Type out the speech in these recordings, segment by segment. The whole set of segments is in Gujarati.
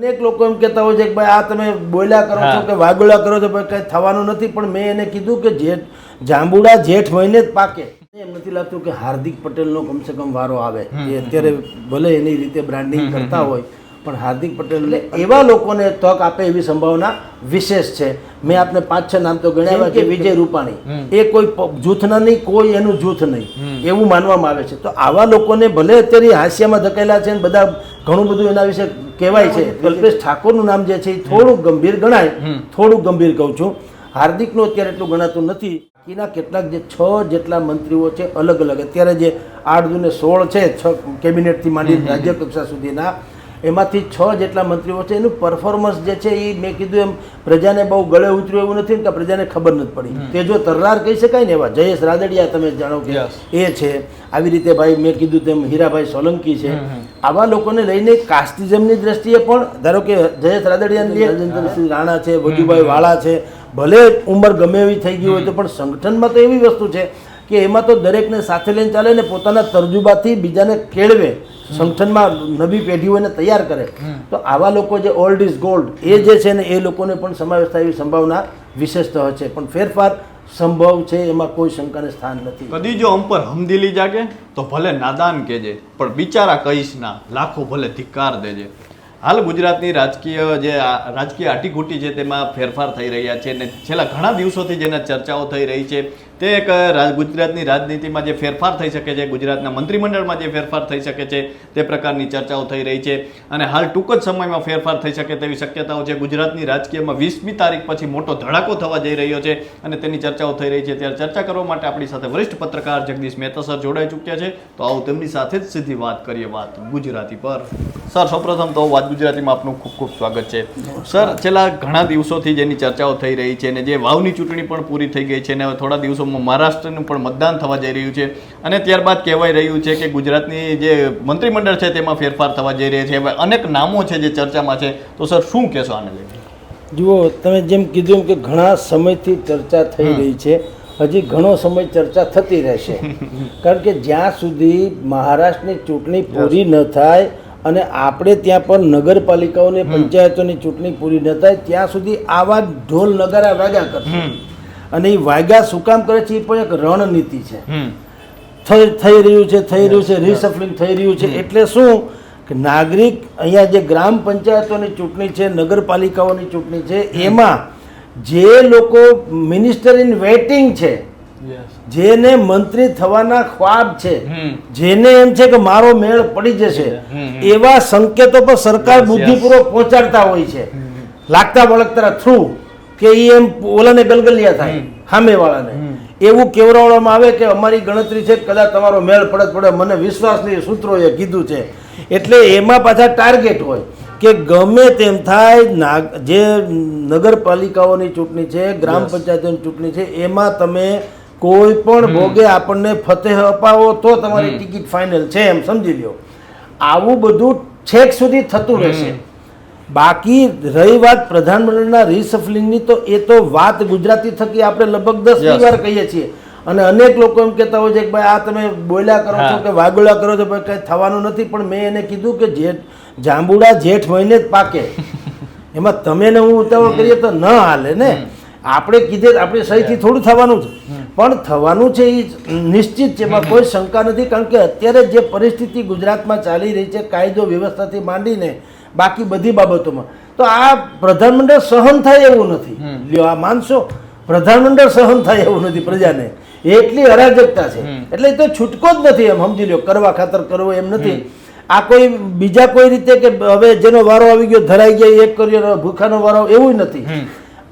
અનેક લોકો એમ કહેતા હોય છે કે ભાઈ આ તમે બોલ્યા કરો છો કે વાગોળા કરો છો ભાઈ કંઈ થવાનું નથી પણ મેં એને કીધું કે જેઠ જાંબુડા જેઠ મહિને જ પાકે. એમ નથી લાગતું કે હાર્દિક પટેલનો કમસે કમ વારો આવે. એ અત્યારે ભલે એની રીતે બ્રાન્ડિંગ કરતા હોય પણ હાર્દિક પટેલ એવા લોકોને તક આપે એવી સંભાવના વિશેષ છે. મેં આપને પાંચ છ નામ તો ગણાવ્યા કે વિજય રૂપાણી. એ કોઈ જૂથના નહીં કોઈ એનું જૂથ નહીં. એવું માનવામાં આવે છે. તો આવા લોકોને ભલે અત્યારે હાસ્યમાં ધકેલા છે ને બધા ઘણું બધું એના વિશે કહેવાય છે. કલ્પેશ ઠાકોરનું નામ જે છે એ થોડું ગંભીર ગણાય. થોડું ગંભીર કહું છું. હાર્દિકનું અત્યારે એટલું ગણાતું નથી. બાકીના કેટલાક જે છ જેટલા મંત્રીઓ છે અલગ અલગ. અત્યારે જે આઠ દુ ને સોળ છે છ કેબિનેટથી માંડી રાજ્ય કક્ષા સુધીના એમાંથી છ જેટલા મંત્રીઓ છે એનું પરફોર્મન્સ જે છે એ મેં કીધું એમ પ્રજાને બહુ ગળે ઉતર્યું એવું નથી કે પ્રજાને ખબર નથી પડી. તે જો તર્રાર કહી શકાય ને એવા? જયેશ રાદડિયા તમે જાણો કે એ છે. આવી રીતે ભાઈ મેં કીધું તેમ હીરાભાઈ સોલંકી છે. આવા લોકોને લઈને કાસ્ટિઝમની દ્રષ્ટિએ પણ ધારો કે જયેશ રાદડિયાને રાજેન્દ્રસિંહ રાણા છે વજુભાઈ વાળા છે ભલે ઉંમર ગમે એવી થઈ ગઈ હોય તો પણ સંગઠનમાં તો એવી વસ્તુ છે કે એમાં તો દરેકને સાથે લઈને ચાલે ને પોતાના તરજુબાથી બીજાને કેળવે સંગઠનમાં નવી પેઢીઓને તૈયાર કરે. તો આવા લોકો જે ઓલ્ડ ઇઝ ગોલ્ડ એ જે છે ને એ લોકોને પણ સમાવેશ થાય એવી સંભાવના વિશેષતા હોય છે. પણ ફેરફાર સંભવ છે એમાં કોઈ શંકાને સ્થાન નથી. કદી જો અમ પર હમદિલી જાગે, તો ભલે નાદાન કહેજે, પણ બિચારા કહીશ ના, લાખો ભલે ધિક્કાર દેજે. હાલ ગુજરાતની રાજકીય જે રાજકીય આટીઘૂટી છે તેમાં ફેરફાર થઈ રહ્યા છે ને છેલ્લા ઘણા દિવસોથી જેના ચર્ચાઓ થઈ રહી છે તે એક ગુજરાતની રાજનીતિમાં જે ફેરફાર થઈ શકે છે, ગુજરાતના મંત્રીમંડળમાં જે ફેરફાર થઈ શકે છે, તે પ્રકારની ચર્ચાઓ થઈ રહી છે. અને હાલ ટૂંક જ સમયમાં ફેરફાર થઈ શકે તેવી શક્યતાઓ છે. ગુજરાતની રાજકીયમાં વીસમી તારીખ પછી મોટો ધડાકો થવા જઈ રહ્યો છે અને તેની ચર્ચાઓ થઈ રહી છે. ત્યારે ચર્ચા કરવા માટે આપણી સાથે વરિષ્ઠ પત્રકાર જગદીશ મહેતા સર જોડાઈ ચૂક્યા છે. તો આવું તેમની સાથે જ સીધી વાત કરીએ વાત ગુજરાતી પર. સર, સૌપ્રથમ તો વાત ગુજરાતીમાં આપનું ખૂબ ખૂબ સ્વાગત છે. સર, છેલ્લા ઘણા દિવસોથી જેની ચર્ચાઓ થઈ રહી છે અને જે વાવની ચૂંટણી પણ પૂરી થઈ ગઈ છે અને થોડા દિવસોમાં મહારાષ્ટ્રનું પણ મતદાન થવા જઈ રહ્યું છે. અને ત્યારબાદ કહેવાય રહ્યું છે કે ગુજરાતની જે મંત્રીમંડળ છે તેમાં ફેરફાર થવા જઈ રહ્યા છે. હવે અનેક નામો છે જે ચર્ચામાં છે. તો સર શું કહેશો આને લઈને? જુઓ તમે જેમ કીધું કે ઘણા સમયથી ચર્ચા થઈ રહી છે. હજી ઘણો સમય ચર્ચા થતી રહેશે. કારણ કે જ્યાં સુધી મહારાષ્ટ્રની ચૂંટણી પૂરી ન થાય અને આપણે ત્યાં પણ નગરપાલિકાઓને પંચાયતોની ચૂંટણી પૂરી ન થાય ત્યાં સુધી આવા ઢોલ નગારા વાગ્યા કરશે. અને એ વાયગા શું કામ કરે છે? એ પણ એક રણનીતિ છે. થઈ રહ્યું છે થઈ રહ્યું છે રિસફલિંગ થઈ રહ્યું છે. એટલે શું? કે નાગરિક અહીંયા જે ગ્રામ પંચાયતોની ચૂંટણી છે નગરપાલિકાઓની ચૂંટણી છે એમાં જે લોકો મિનિસ્ટર ઇન વેટિંગ છે જેને મંત્રી થવાના ખ્વાબ છે જેને એમ છે કે મારો મેળ પડી જશે એવા સંકેતો પર સરકાર બુદ્ધિપૂર્વક પહોંચાડતા હોય છે. લાગતા વળગતા થ્રુ કે એ એમ ઓલાને ગલગલિયા થાય. સામેવાળાને. એવું કેવડાવવામાં આવે કે અમારી ગણતરી છે કદાચ તમારો મેળ પડત પડે. મને વિશ્વાસની સૂત્રોએ કીધું છે. એટલે એમાં પાછા ટાર્ગેટ હોય કે ગમે તેમ થાય જે નગરપાલિકાઓની ચૂંટણી છે ગ્રામ પંચાયતોની ચૂંટણી છે એમાં તમે કોઈ પણ ભોગે આપણને ફતેહ અપાવો તો તમારી ટિકિટ ફાઇનલ છે એમ સમજી લ્યો. આવું બધું છેક સુધી થતું રહેશે. બાકી રહી વાત પ્રધાનમંત્રીના રિસફલિંગની તો એ તો વાત ગુજરાતી થકી આપણે લગભગ દસ વાર કહીએ છીએ. અને અનેક લોકો એમ કહેતા હોય છે કે ભાઈ આ તમે બોલ્યા કરો છો કે વાગોળા કરો છો ભાઈ કંઈ થવાનું નથી પણ મેં એને કીધું કે જેઠ જાંબુડા જેઠ મહિને જ પાકે. એમાં તમે ને હું ઉતાવળ કરીએ તો ન હાલે ને? આપણે કીધે આપણે સહીથી થોડું થવાનું છે. પણ થવાનું છે એ નિશ્ચિત છે એમાં કોઈ શંકા નથી કારણ કે અત્યારે જે પરિસ્થિતિ ગુજરાતમાં ચાલી રહી છે કાયદો વ્યવસ્થાથી માંડીને બાકી બધી બાબતોમાં. તો આ પ્રધાનમંડળ સહન થાય એવું નથી. લ્યો આ માનશો? પ્રધાનમંડળ સહન થાય એવું નથી પ્રજાને. એટલી અરાજકતા છે. એટલે એ તો છૂટકો જ નથી એમ સમજી લો કરવા ખાતર કરવો એમ નથી. આ કોઈ બીજા કોઈ રીતે કે હવે જેનો વારો આવી ગયો ધરાઈ ગયા એક કર્યો ભૂખાનો વારો એવું નથી.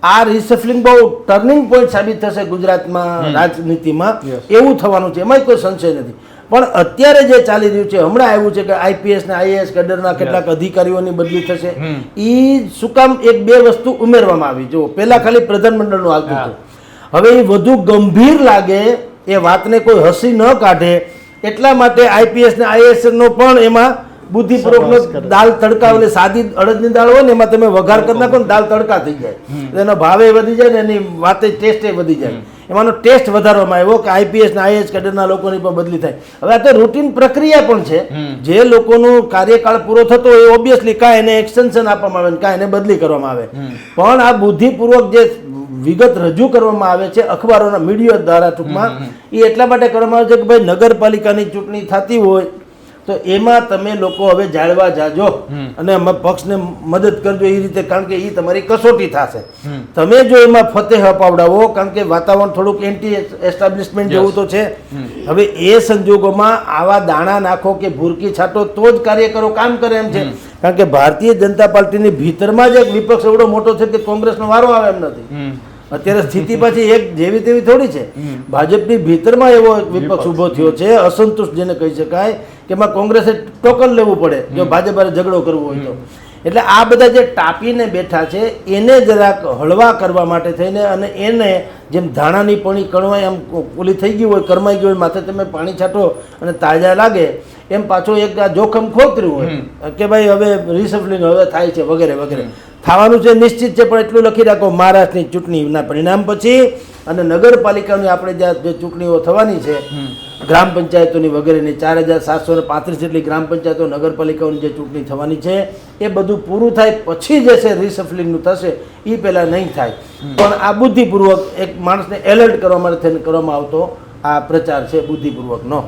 આ રિસફલિંગ બહુ ટર્નિંગ પોઈન્ટ સાબિત થશે ગુજરાતમાં રાજનીતિમાં. એવું થવાનું છે. એમાં કોઈ સંશય નથી. પણ અત્યારે જે ચાલી રહ્યું છે હમણાં આવ્યું છે કે આઈપીએસ ને આઈએએસ કેડરના કેટલાક અધિકારીઓની બદલી થશે. એ શું કામ એક બે વસ્તુ ઉમેરવામાં આવી? જો પહેલા ખાલી પ્રધાનમંડળનું આવતું હતું. હવે એ વધુ ગંભીર લાગે એ વાતને કોઈ હસી ન કાઢે. એટલા માટે આઈપીએસ ને આઈએએસ નો પણ એમાં બુદ્ધિપૂર્વકનો દાલ તડકા એટલે સાદી અડદની દાળ હોય ને એમાં તમે વઘાર કરી નાખો ને દાલ તડકા થઈ જાય. એનો ભાવે વધી જાય ને એની વાતે ટેસ્ટે વધી જાય. એમાંનો ટેસ્ટ વધારવામાં આવ્યો કે આઈપીએસ ના આઈએસ કેડરના લોકોની પણ બદલી થાય. હવે આ તો રૂટીન પ્રક્રિયા પણ છે. જે લોકોનો કાર્યકાળ પૂરો થતો હોય ઓબ્વિયસલી કાં એને એક્સટેન્શન આપવામાં આવે ને કાંઈ એને બદલી કરવામાં આવે. પણ આ બુદ્ધિપૂર્વક જે વિગત રજૂ કરવામાં આવે છે અખબારોના મીડિયા દ્વારા ટૂંકમાં એ એટલા માટે કરવામાં આવે છે કે ભાઈ નગરપાલિકાની ચૂંટણી થતી હોય તો એમાં તમે લોકો હવે જાળવા જાજો અને પક્ષને મદદ કરજો એ રીતે કારણ કે એ તમારી કસોટી થશે. તમે જો એમાં ફતેહ અપાવડાવો કારણ કે વાતાવરણ થોડુંક એન્ટી એસ્ટાબ્લિશમેન્ટ જેવું તો છે. હવે એ સંજોગોમાં આવા દાણા નાખો કે ભૂરકી છાંટો તો જ કાર્યકરો કામ કરે એમ છે. કારણ કે ભારતીય જનતા પાર્ટીની ભીતરમાં જ એક વિપક્ષ એવડો મોટો છે કે કોંગ્રેસનો વારો આવે એમ નથી. અત્યારે સ્થિતિ પાછી એક જેવી તેવી થોડી છે. ભાજપની ભીતરમાં એવો વિપક્ષ. ઊભો થયો છે અસંતુષ્ટ જેને કહી શકાય કે એમાં કોંગ્રેસે ટોકન લેવું પડે જો ભાજપ ઝઘડો કરવો હોય તો. એટલે આ બધા જે ટાપીને બેઠા છે એને જરાક હળવા કરવા માટે થઈને અને એને જેમ ધાણાની પણી કણવાય એમ ઓલી થઈ ગઈ હોય કરમાઈ ગઈ હોય માથે તમે પાણી છાંટો અને તાજા લાગે એમ પાછો એક જોખમ ખોતર્યું હોય. કે ભાઈ હવે રિસફલિંગ હવે થાય છે વગેરે વગેરે. થવાનું છે નિશ્ચિત છે પણ એટલું લખી રાખો મહારાષ્ટ્રની ચૂંટણીના પરિણામ પછી અને નગરપાલિકાની આપણે જ્યાં જે ચૂંટણીઓ થવાની છે ગ્રામ પંચાયતોની વગેરેની ચાર હજાર સાતસો ને પાંત્રીસ જેટલી ગ્રામ પંચાયતો નગરપાલિકાઓની જે ચૂંટણી થવાની છે એ બધું પૂરું થાય પછી જે છે રિસફલિંગનું થશે એ પહેલાં નહીં થાય. પણ આ બુદ્ધિપૂર્વક એક માણસને એલર્ટ કરવા માટે થઈને કરવામાં આવતો આ પ્રચાર છે બુદ્ધિપૂર્વકનો.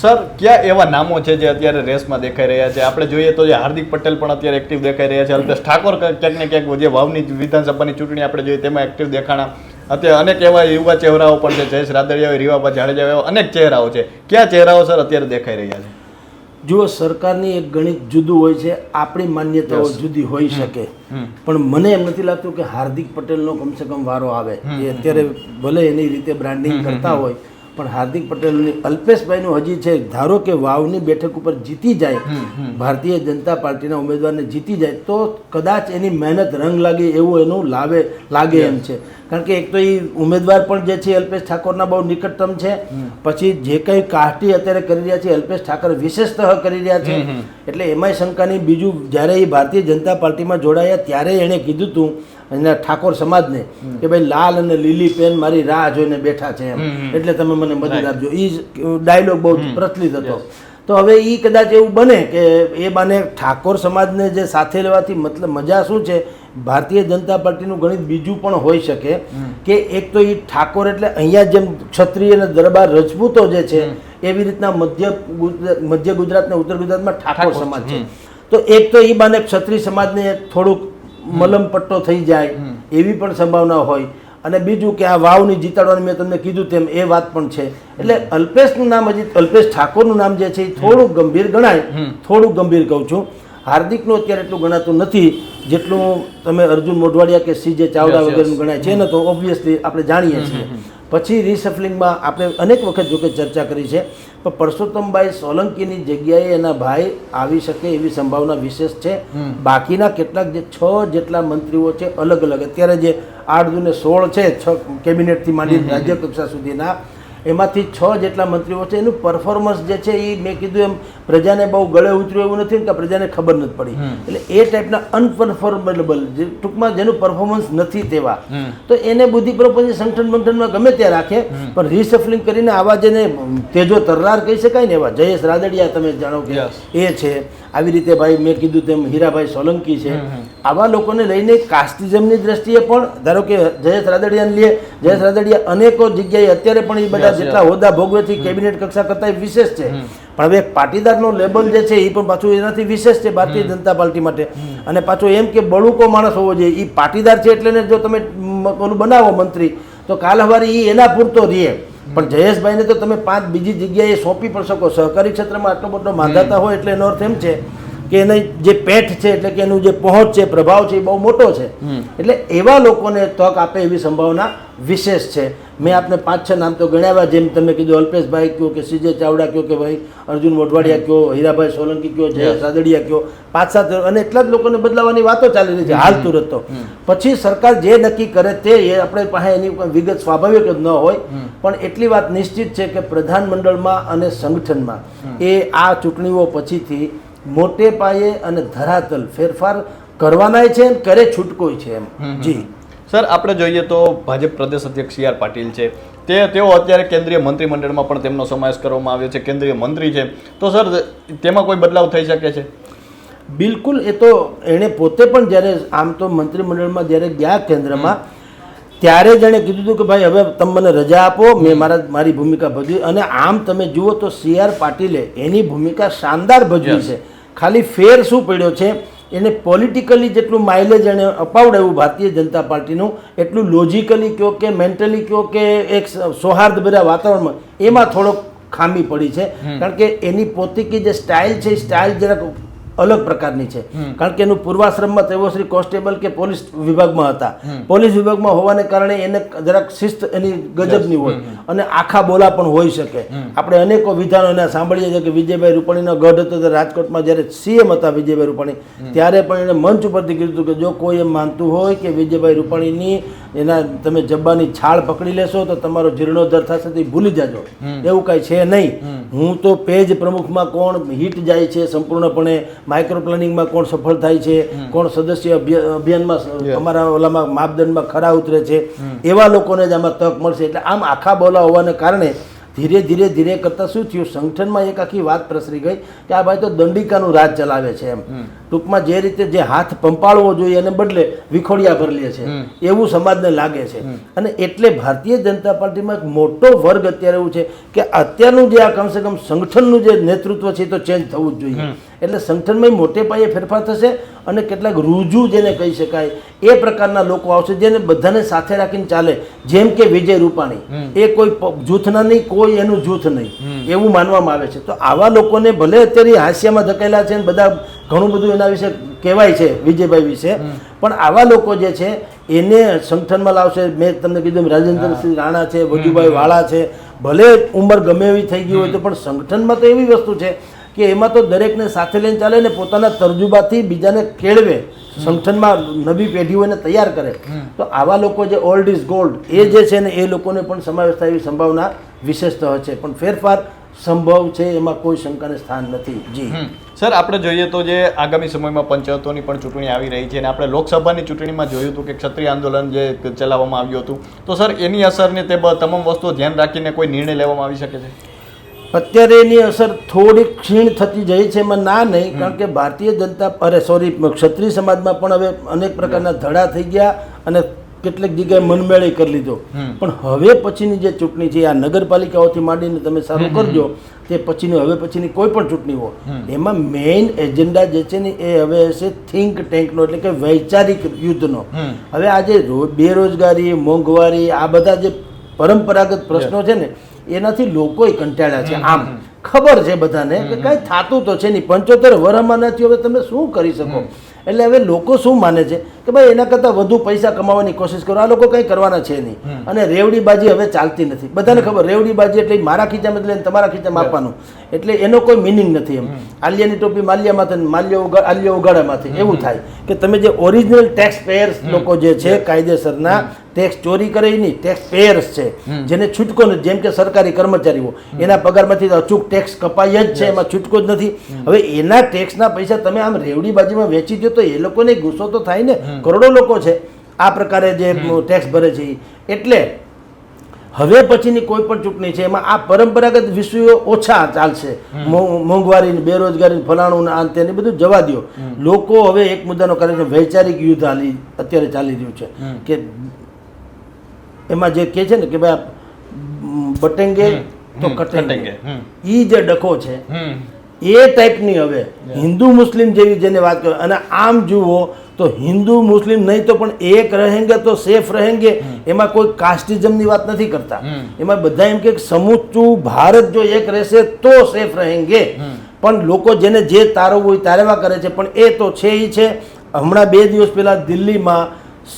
સર કયા એવા નામો છે જે અત્યારે રેસમાં દેખાઈ રહ્યા છે? આપણે જોઈએ તો જે હાર્દિક પટેલ પણ અત્યારે એક્ટિવ દેખાઈ રહ્યા છે. અલ્પેશ ઠાકોર ક્યાંક ને ક્યાંક જે વાવની વિધાનસભાની ચૂંટણી આપણે જોઈએ તેમાં એક્ટિવ દેખાણા. અત્યારે અનેક એવા યુવા ચહેરાઓ પણ છે. જયેશ રાદડિયા હોય રીવાબા જાડેજા એવા અનેક ચહેરાઓ છે. કયા ચહેરાઓ સર અત્યારે દેખાઈ રહ્યા છે? જુઓ સરકારની એક ગણિત જુદું હોય છે. આપણી માન્યતાઓ જુદી હોઈ શકે. પણ મને એમ નથી લાગતું કે હાર્દિક પટેલનો કમસે કમ વારો આવે. એ અત્યારે ભલે એની રીતે બ્રાન્ડિંગ કરતા હોય પણ હાર્દિક પટેલની અલ્પેશભાઈનું હજી છે ધારો કે વાવની બેઠક ઉપર જીતી જાય ભારતીય જનતા પાર્ટીના ઉમેદવારને જીતી જાય તો કદાચ એની મહેનત રંગ લાગે એવું એનું લાવે લાગે એમ છે. કારણ કે એક તો એ ઉમેદવાર પણ જે છે અલ્પેશ ઠાકોરના બહુ નિકટતમ છે. પછી જે કંઈ કાહટી અત્યારે કરી રહ્યા છે અલ્પેશ ઠાકર વિશેષતઃ કરી રહ્યા છે. એટલે એમાંય શંકાની બીજું જ્યારે એ ભારતીય જનતા પાર્ટીમાં જોડાયા ત્યારે એણે કીધું હતું એના ઠાકોર સમાજને કે ભાઈ લાલ અને લીલી પેન મારી રાહ જોઈને બેઠા છે એમ. એટલે તમે મને મદદ આપજો. એ ડાયલોગ બહુ પ્રચલિત હતો. તો હવે એ કદાચ એવું બને કે એ બાને ઠાકોર સમાજને જે સાથે લેવાથી મતલબ મજા શું છે? ભારતીય જનતા પાર્ટીનું ગણિત બીજું પણ હોઈ શકે કે એક તો એ ઠાકોર એટલે અહીંયા જેમ ક્ષત્રિય અને દરબાર રજપૂતો જે છે એવી રીતના મધ્ય મધ્ય ગુજરાત ને ઉત્તર ગુજરાતમાં ઠાકોર સમાજ છે. તો એક તો એ બાને ક્ષત્રિય સમાજને થોડુંક મલમ પટ્ટો થઈ જાય એવી પણ સંભાવના હોય. અને બીજું કે આ વાવની જીતાડવાની મેં તમને કીધું તેમ એ વાત પણ છે. એટલે અલ્પેશનું નામ હજી અલ્પેશ ઠાકોરનું નામ જે છે એ થોડું ગંભીર ગણાય. થોડું ગંભીર કહું છું. હાર્દિકનું અત્યારે એટલું ગણાતું નથી જેટલું તમે અર્જુન મોઢવાડિયા કે સી જે ચાવડા. વગેરેનું ગણાય છે ને તો ઓબ્વિયસલી આપણે જાણીએ છીએ. પછી રિસફલિંગમાં આપણે અનેક વખત જોકે ચર્ચા કરી છે. પણ પરસોત્તમભાઈ સોલંકીની જગ્યાએ એના ભાઈ આવી શકે એવી સંભાવના વિશેષ છે. બાકીના કેટલાક જે છ જેટલા મંત્રીઓ છે અલગ અલગ અત્યારે જે આઠ ને સોળ છે છ કેબિનેટથી માંડી રાજ્ય કક્ષા સુધીના એમાંથી છ જેટલા મંત્રીઓ છે એનું પરફોર્મન્સ જે છે એ મેં કીધું એમ પ્રજાને બહુ ગળે ઉતર્યું એવું નથી કે પ્રજાને ખબર નથી પડી. એટલે એ ટાઈપના અનપરફોર્મેબલ જે ટૂંકમાં જેનું પરફોર્મન્સ નથી તેવા. તો એને બુદ્ધિપૂર્વક પછી સંગઠન બંગઠનમાં ગમે ત્યાં રાખે પણ રિસફલિંગ કરીને આવા જેને તેજો તરલાર કહી શકાય ને એવા જયેશ રાદડિયા તમે જાણો કે એ છે. આવી રીતે ભાઈ મેં કીધું તેમ હીરાભાઈ સોલંકી છે. આવા લોકોને લઈને કાસ્ટિઝમની દ્રષ્ટિએ પણ ધારો કે જયેશ રાદડિયાને લઈએ જયેશ રાદડિયા અનેકો જગ્યાએ અત્યારે પણ એ બધા. જેટલા હોદ્દા ભોગવેથી કેબિનેટ કક્ષા કરતા વિશેષ છે. પણ હવે પાટીદારનો લેબલ જે છે એ પણ પાછું એનાથી વિશેષ છે ભારતીય જનતા પાર્ટી માટે. અને પાછો એમ કે બળુકો માણસ હોવો જોઈએ. એ પાટીદાર છે એટલે જો તમે ઓલું બનાવો મંત્રી તો કાલ હવારે એ એના પૂરતો રહે. પણ જયેશભાઈને તો તમે પાંચ બીજી જગ્યાએ સોંપી પણ શકો. સહકારી ક્ષેત્રમાં આટલો મોટો માંધાતા હોય એટલે એનો અર્થ એમ છે કે એની જે પેઠ છે એટલે કે એનું જે પહોંચ છે પ્રભાવ છે એ બહુ મોટો છે. એટલે એવા લોકોને તક આપે એવી સંભાવના વિશેષ છે. મેં આપને પાંચ છ નામ તો ગણાવ્યા જેમ તમે કીધું અલ્પેશભાઈ કયો કે સીજે ચાવડા કયો કે ભાઈ અર્જુન મોઢવાડિયા કયો હીરાભાઈ સોલંકી કયો જય સાદડિયા કયો પાંચ સાત અને એટલા જ લોકોને બદલાવાની વાતો ચાલી રહી છે હાલ તુરત તો. પછી સરકાર જે નક્કી કરે તે એ આપણે પાસે એની વિગત સ્વાભાવિક જ ન હોય પણ એટલી વાત નિશ્ચિત છે કે પ્રધાનમંડળમાં અને સંગઠનમાં એ આ ચૂંટણીઓ પછીથી મોટે પાયે અને ધરાતલ ફેરફાર કરવાનાય છે એમ કરે છૂટકોય છે એમ. જી. સર આપણે જોઈએ તો ભાજપ પ્રદેશ અધ્યક્ષ સી આર પાટીલ છે. તે તેઓ અત્યારે કેન્દ્રીય મંત્રીમંડળમાં પણ તેમનો સમાવેશ કરવામાં આવ્યો છે કેન્દ્રીય મંત્રી છે. તો સર તેમાં કોઈ બદલાવ થઈ શકે છે? બિલકુલ એ તો એણે પોતે પણ જ્યારે આમ તો મંત્રીમંડળમાં જ્યારે ગયા કેન્દ્રમાં ત્યારે જ એણે કીધું હતું કે ભાઈ હવે તમે મને રજા આપો મેં મારા મારી ભૂમિકા ભજવી. અને આમ તમે જુઓ તો સી આર પાટીલે એની ભૂમિકા શાનદાર ભજવી છે. ખાલી ફેર શું પડ્યો છે? એને પોલિટિકલી જેટલું માઇલેજ એને અપાવડાવ્યું ભારતીય જનતા પાર્ટીનું એટલું લોજિકલી કયો કે મેન્ટલી કયો કે એક સૌહાર્દભર્યા વાતાવરણમાં એમાં થોડોક ખામી પડી છે. કારણ કે એની પોતીકી જે સ્ટાઇલ છે એ સ્ટાઇલ જરાક અલગ પ્રકારની છે. કારણ કે એનું પૂર્વાશ્રમમાં તેઓ શ્રી કોન્સ્ટેબલ કે પોલીસ વિભાગમાં હતા. પોલીસ વિભાગમાં હોવાને કારણે એને જરાક શિસ્ત એની ગજબની હોય. અને આખા બોલા પણ હોઈ શકે. આપણે અનેકો વિધાનો એના સાંભળીએ છીએ કે વિજયભાઈ રૂપાણીનો ગઢ હતો તો રાજકોટમાં જ્યારે સીએમ હતા વિજયભાઈ રૂપાણી ત્યારે પણ એને મંચ ઉપરથી કીધું હતું કે જો કોઈ એમ માનતું હોય કે વિજયભાઈ રૂપાણીની એના તમે જબ્બાની છાળ પકડી લેશો તો તમારો જીર્ણોદ્ધાર થશે તે ભૂલી જાજો. એવું કાંઈ છે નહીં. હું તો પેજ પ્રમુખમાં કોણ હિટ જાય છે સંપૂર્ણપણે માઇક્રો પ્લાનિંગમાં કોણ સફળ થાય છે કોણ સદસ્ય અભિય- અભિયાનમાં અમારા ઓલામાં માપદંડમાં ખરા ઉતરે છે. એવા લોકોને જ આમાં તક મળશે. એટલે આમ આખા બોલા હોવાને કારણે ધીરે ધીરે ધીરે કરતાં શું થયું? સંગઠનમાં એક આખી વાત પ્રસરી ગઈ કે આ ભાઈ તો દંડિકાનું રાજ ચલાવે છે એમ. ટૂંકમાં જે રીતે જે હાથ પંપાળવો જોઈએ એને બદલે વિખોડિયા ભર લે છે. એવું સમાજને લાગે છે. અને એટલે ભારતીય જનતા પાર્ટીમાં એક મોટો વર્ગ અત્યારે એવું છે કે અત્યારનું જે આ કમસે કમ સંગઠનનું જે નેતૃત્વ છે એ તો ચેન્જ થવું જ જોઈએ. એટલે સંગઠનમાં મોટે પાયે ફેરફાર થશે અને કેટલાક રૂજુ જેને કહી શકાય એ પ્રકારના લોકો આવશે જેને બધાને સાથે રાખીને ચાલે. જેમ કે વિજય રૂપાણી. એ કોઈ જૂથના નહીં કોઈ એનું જૂથ નહીં. એવું માનવામાં આવે છે. તો આવા લોકોને ભલે અત્યારે હાસ્યમાં ધકેલા છે બધા ઘણું બધું એના વિશે કહેવાય છે વિજયભાઈ વિશે. પણ આવા લોકો જે છે એને સંગઠનમાં લાવશે. મેં તમને કીધું રાજેન્દ્રસિંહ રાણા છે વજુભાઈ વાળા છે. ભલે ઉંમર ગમે એવી થઈ ગઈ હોય તો પણ સંગઠનમાં તો એવી વસ્તુ છે કે એમાં તો દરેકને સાથે લઈને ચાલે ને પોતાના તરજુબાથી બીજાને કેળવે. સંગઠનમાં નવી પેઢીઓને તૈયાર કરે. તો આવા લોકો જે ઓલ્ડ ઇઝ ગોલ્ડ એ જે છે ને એ લોકોને પણ સમાવેશ થાય એવી સંભાવના વિશેષતા હોય છે. પણ ફેરફાર સંભવ છે એમાં કોઈ શંકાને સ્થાન નથી. જી. સર આપણે જોઈએ તો જે આગામી સમયમાં પંચાયતોની પણ ચૂંટણી આવી રહી છે અને આપણે લોકસભાની ચૂંટણીમાં જોયું હતું કે ક્ષત્રિય આંદોલન જે ચલાવવામાં આવ્યું હતું. તો સર એની અસરને તે તમામ વસ્તુઓ ધ્યાન રાખીને કોઈ નિર્ણય લેવામાં આવી શકે છે? અત્યારે એની અસર થોડી ક્ષીણ થતી જાય છે એમાં ના નહીં કારણ કે ભારતીય જનતા અરે સોરી ક્ષત્રિય સમાજમાં પણ હવે અનેક પ્રકારના ધડા થઈ ગયા અને કેટલીક જગ્યાએ મનમેળી કરી લીધો. પણ હવે પછીની જે ચૂંટણી છે આ નગરપાલિકાઓથી માંડીને તમે સારું કરજો તે પછીની હવે પછીની કોઈ પણ ચૂંટણી હોય એમાં મેઇન એજન્ડા જે છે ને એ હવે હશે થિંક ટેન્કનો એટલે કે વૈચારિક યુદ્ધનો. હવે આજે બેરોજગારી મોંઘવારી આ બધા જે પરંપરાગત પ્રશ્નો છે ને એનાથી લોકોએ કંટાળ્યા છે. આમ ખબર છે બધાને કે કાંઈ થાતું તો છે નહીં. પંચોતેર વર્ષમાં નથી હવે તમે શું કરી શકો? એટલે હવે લોકો શું માને છે કે ભાઈ એના કરતાં વધુ પૈસા કમાવાની કોશિશ કરો. આ લોકો કંઈ કરવાના છે નહીં. અને રેવડીબાજી હવે ચાલતી નથી. બધાને ખબર રેવડીબાજી એટલે મારા ખીચામાં એટલે તમારા ખીચામાં આપવાનું. એટલે એનો કોઈ મિનિંગ નથી એમ. આલિયાની ટોપી માલ્યામાંથી માલ્ય ઉગા આલિયા ઉગાડામાંથી. એવું થાય કે તમે જે ઓરિજિનલ ટેક્સ પેયર્સ લોકો જે છે કાયદેસરના ટેક્સ ચોરી કરે નહીં ટેક્સ પેયર્સ છે જેને છૂટકો નથી. જેમ કે સરકારી કર્મચારીઓ એના પગારમાંથી તો અચૂક ટેક્સ કપાય જ છે એમાં છૂટકો જ નથી. હવે એના ટેક્સના પૈસા તમે આમ રેવડી બાજુમાં વેચી દો તો એ લોકોને ગુસ્સો તો થાય ને. કરોડો લોકો છે આ પ્રકારે જે ટેક્સ ભરે છે. એટલે હવે પછીની કોઈ પણ ચૂંટણી છે એમાં આ પરંપરાગત વિષયો ઓછા ચાલશે. મોંઘવારી બેરોજગારી ફલાણું ને આ ને તેને બધું જવા દો લોકો હવે એક મુદ્દાનો કરે છે વૈચારિક યુદ્ધ હાલી અત્યારે ચાલી રહ્યું છે. કે એમાં જે કહે છે ને કે ભાઈ બટેંગે તો કટેંગે. કટેંગે, ઈ જે ડખો છે એ ટાઈપની હવે. હિન્દુ મુસ્લિમ જેવી જેને વાત કરો અને આમ જુઓ તો હિન્દુ મુસ્લિમ નહીં તો પણ એક રહેંગે તો સેફ રહેંગે. એમાં કોઈ કાસ્ટિઝમની વાત નથી કરતા. એમાં બધા એમ કે સમૂચું ભારત જો એક રહેશે તો સેફ રહેંગે. પણ લોકો જેને જે તારવવું હોય તારવા કરે છે પણ એ તો છે એ છે. હમણાં બે દિવસ પહેલા દિલ્હીમાં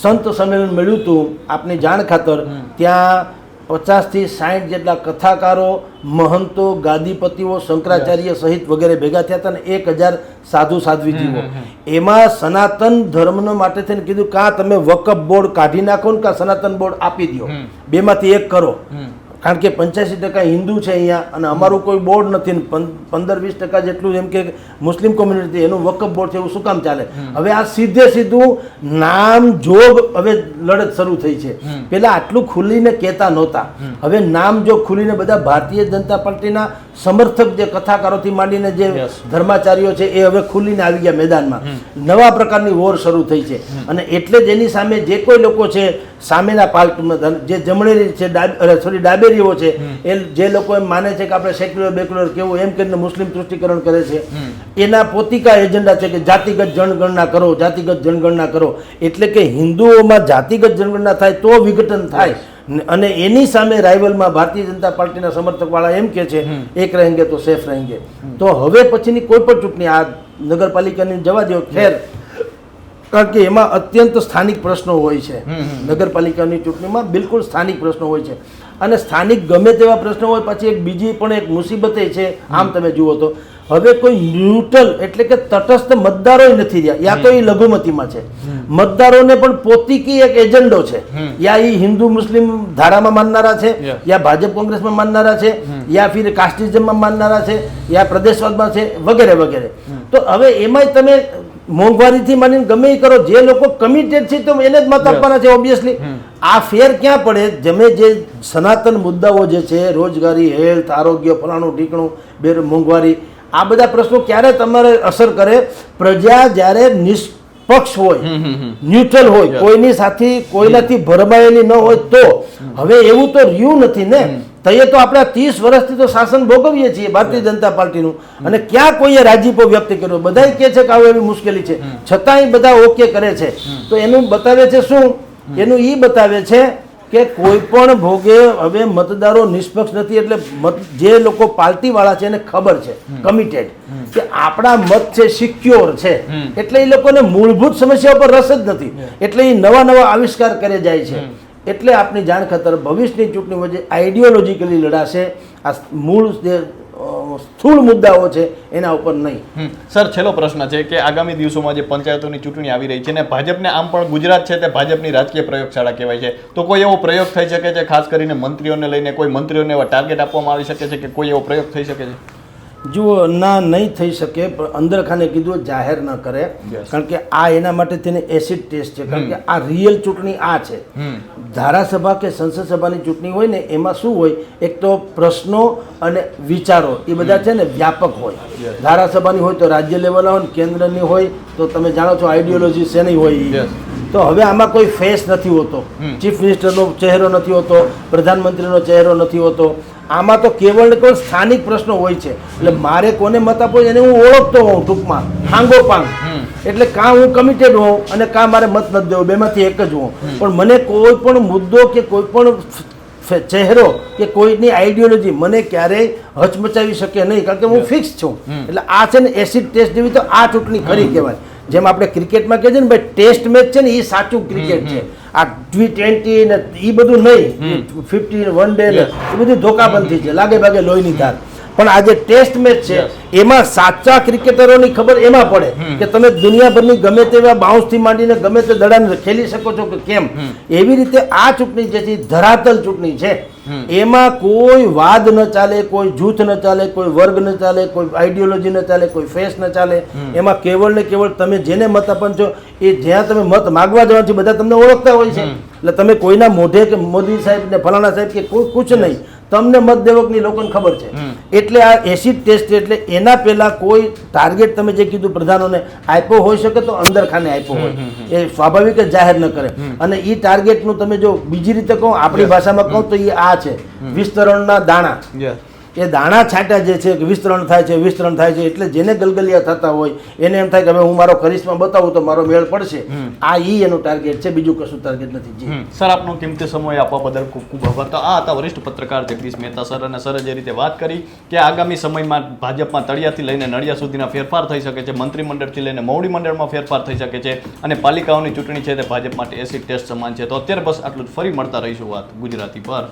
સંત સંમેલન મળ્યું હતું. આપની જાણ ખાતર ત્યાં પચાસથી સાઠ જેટલા કથાકારો મહંતો ગાદીપતિઓ શંકરાચાર્ય સહિત વગેરે ભેગા થયા હતા અને એક હજાર સાધુ સાધ્વીજીઓ. એમાં સનાતન ધર્મનો માટે થઈને કીધું કાં તમે વકફ બોર્ડ કાઢી નાખો ને કાં સનાતન બોર્ડ આપી દો બેમાંથી એક કરો. કારણ કે પંચ્યાસી ટકા હિન્દુ છે અહીંયા અને અમારું કોઈ બોર્ડ નથી પંદર વીસ ટકા જેટલું એમ કે મુસ્લિમ કોમ્યુનિટી એનું વકફ બોર્ડ છે એવું શું કામ ચાલે? હવે આ સીધે સીધું નામ જોગ હવે લડત શરૂ થઈ છે. પેલા આટલું ખુલીને કહેતા નહોતા. હવે નામ જોગ ખુલીને બધા ભારતીય જનતા પાર્ટીના સમર્થક જે કથાકારોથી માંડીને જે ધર્માચાર્યો છે એ હવે ખુલીને આવી ગયા મેદાનમાં. નવા પ્રકારની વોર શરૂ થઈ છે. અને એટલે જ એની સામે જે કોઈ લોકો છે સામેના પાર્ટીમાં જે જમણેરી છે સોરી ડાબેરીઓ છે. એ જે લોકો એમ માને છે કે આપણે સેક્યુલર બેક્યુલર કેવું એમ કરીને મુસ્લિમ તૃષ્ટિકરણ કરે છે. એના પોતિકા એજન્ડા છે કે જાતિગત જનગણના કરો જાતિગત જનગણના કરો. એટલે કે હિન્દુઓમાં જાતિગત જનગણના થાય તો વિઘટન થાય. અને એની સામે રાઇવલમાં ભારતીય જનતા પાર્ટીના સમર્થક વાળા એમ કે છે એક રહેંગે તો સેફ રહેંગે. તો હવે પછીની કોઈ પણ ચૂંટણી આ નગરપાલિકાની જવા દો ખેર. કારણ કે એમાં અત્યંત સ્થાનિક પ્રશ્નો હોય છે. નગરપાલિકાની ચૂંટણીમાં બિલકુલ સ્થાનિક પ્રશ્નો હોય છે. અને સ્થાનિક ગમે તેવા પ્રશ્નો હોય પછી એક બીજી પણ એક મુસીબત છે આમ તમે જુઓ તો. હવે કોઈ ન્યુટ્રલ એટલે કે તટસ્થ મતદારો નથી રહ્યા. યા તો એ લઘુમતીમાં છે. મતદારોને પણ પોતીકી એક એજન્ડો છે. યા એ હિન્દુ મુસ્લિમ ધારામાં માનનારા છે યા ભાજપ કોંગ્રેસમાં માનનારા છે યા ફિર કાસ્ટિઝમમાં માનનારા છે યા પ્રદેશવાદમાં છે વગેરે વગેરે. તો હવે એમાંય તમે મોંઘવારીથી માંડીને ગમે એ કરો જે લોકો કમિટેડ છે તો એને જ મત આપવાના છે ઓબ્વિયસલી આ ફેર ક્યાં પડે? જમે જે સનાતન મુદ્દાઓ જે છે રોજગારી હેલ્થ આરોગ્ય ફલાણું ઢીકણું બે મોંઘવારી આ બધા પ્રશ્નો ક્યારે તમારે અસર કરે? પ્રજા જ્યારે નિષ્પક્ષ હોય ન્યુટ્રલ હોય કોઈની સાથે કોઈનાથી ભરમાયેલી ન હોય તો. હવે એવું તો રહ્યું નથી ને. તઈએ તો આપણે ત્રીસ વર્ષથી તો શાસન ભોગવીએ છીએ ભારતીય જનતા પાર્ટીનું. અને ક્યાં કોઈએ રાજીપો વ્યક્ત કર્યો? બધા કહે છે કે આવું એવી મુશ્કેલી છે. છતાંય બધા ઓકે કરે છે. તો એનું બતાવે છે શું? એનું એ બતાવે છે કે કોઈ પણ ભોગે હવે મતદારો નિષ્પક્ષ નથી એટલે મત જે લોકો પાર્ટી વાળા છે એને ખબર છે કમિટેડ કે આપણા મત છે સિક્યોર છે. એટલે એ લોકોને મૂળભૂત સમસ્યા પર રસ જ નથી. એટલે એ નવા નવા આવિષ્કાર કરે જાય છે. એટલે આપની જાણ ખતર ભવિષ્યની ચૂંટણી વચ્ચે આઈડિયોલોજીકલી લડાશે. આ મૂળ જે સ્થૂળ મુદ્દાઓ છે, એના ઉપર નહીં. સર, છેલ્લો પ્રશ્ન છે કે આગામી દિવસોમાં જે પંચાયતોની ચૂંટણી આવી રહી છે ને ભાજપને આમ પણ ગુજરાત છે તે ભાજપની રાજકીય પ્રયોગશાળા કહેવાય છે. તો કોઈ એવો પ્રયોગ થઈ શકે છે? ખાસ કરીને મંત્રીઓને લઈને કોઈ મંત્રીઓને એવા ટાર્ગેટ આપવામાં આવી શકે છે કે કોઈ એવો પ્રયોગ થઈ શકે છે? જુઓ ના નહીં થઈ શકે પણ અંદર ખાને કીધું જાહેર ન કરે. કારણ કે આ એના માટે તેને એસિડ ટેસ્ટ છે. કારણ કે આ રિયલ ચૂંટણી આ છે. ધારાસભા કે સંસદ સભાની ચૂંટણી હોય ને એમાં શું હોય? એક તો પ્રશ્નો અને વિચારો એ બધા છે ને વ્યાપક હોય. ધારાસભાની હોય તો રાજ્ય લેવલના હોય કેન્દ્રની હોય તો તમે જાણો છો આઈડિયોલોજી શેની હોય તો હવે આમાં કોઈ ફેસ નથી હોતો. ચીફ મિનિસ્ટરનો ચહેરો નથી હોતો. પ્રધાનમંત્રીનો ચહેરો નથી હોતો. આમાં તો કેવળ ને કેવળ સ્થાનિક પ્રશ્નો હોય છે. એટલે મારે કોને મત આપવો એને હું ઓળખતો હોઉં ટૂંકમાં. હાંગો પાંગ એટલે કાં હું કમિટેડ હોઉં અને કાં મારે મત નથી દેવો. બેમાંથી એક જ હોઉં. પણ મને કોઈ પણ મુદ્દો કે કોઈ પણ ચહેરો કે કોઈની આઈડિયોલોજી મને ક્યારેય હચમચાવી શકે નહીં. કારણ કે હું ફિક્સ છું. એટલે આ છે ને એસિડ ટેસ્ટ જેવી તો આ ચૂંટણી ખરી કહેવાય. જેમ આપણે ક્રિકેટમાં કહે છે ને ભાઈ ટેસ્ટ મેચ છે ને એ સાચું ક્રિકેટ છે. આ ટી ટ્વેન્ટી ને એ બધું નહીં. ફિફ્ટી વન ડે ને એ બધી ધોકાબંધી છે લાગે ભાગે લોહીની ધાર. પણ આ જે ટેસ્ટ મેચ છે એમાં સાચા ક્રિકેટરોની ખબર એમાં પડે કે તમે દુનિયાભરની ગમે તેવા બાઉન્સથી માંડીને ગમે તે દડાને ખેલી શકો છો કે કેમ? એવી રીતે આ ચૂંટણી જે છે ધરાતલ ચૂંટણી છે. એમાં કોઈ વાદ ન ચાલે કોઈ જૂથ ન ચાલે કોઈ વર્ગ ન ચાલે કોઈ આઈડિયોલોજી ન ચાલે કોઈ ફેસ ન ચાલે. એમાં કેવળ ને કેવળ તમે જેને મત આપણ છો એ જ્યાં તમે મત માગવા જવાના છો બધા તમને ઓળખતા હોય છે. એટલે તમે કોઈના મોઢે કે મોદી સાહેબ ને ફલાણા સાહેબ કે કોઈ કુછ નહીં. તમને મતદેવકની લોકોને ખબર છે. એટલે આ એસિડ ટેસ્ટ એટલે એના પહેલા કોઈ ટાર્ગેટ તમે જે કીધું પ્રધાનોને આપ્યો હોઈ શકે તો અંદર ખાને આપ્યો હોય. એ સ્વાભાવિક જ જાહેર ન કરે. અને એ ટાર્ગેટનું તમે જો બીજી રીતે કહો આપણી ભાષામાં કહો તો એ આ છે. વિસ્તરણના દાણા. એ દાણા છાંટા જે છે કે વિસ્તરણ થાય છે વિસ્તરણ થાય છે એટલે જેને ગલગલિયા થતા હોય એને એમ થાય કે હવે હું મારો કરિશ્મા બતાવું તો મારો મેળ પડશે. આ ઈ એનું ટાર્ગેટ છે બીજું કશું ટાર્ગેટ નથી. જી. સર આપનો કિંમતી સમય આપવા બદલ ખૂબ ખૂબ આભાર. તો આ હતા વરિષ્ઠ પત્રકાર જગદીશ મહેતા સર અને સરે જે રીતે વાત કરી કે આગામી સમયમાં ભાજપમાં તળિયાથી લઈને નડિયા સુધીના ફેરફાર થઈ શકે છે મંત્રીમંડળથી લઈને મોવડી મંડળમાં ફેરફાર થઈ શકે છે અને પાલિકાઓની ચૂંટણી છે તે ભાજપ માટે એસિડ ટેસ્ટ સમાન છે. તો અત્યારે બસ આટલું જ. ફરી મળતા રહીશું વાત ગુજરાતી પર.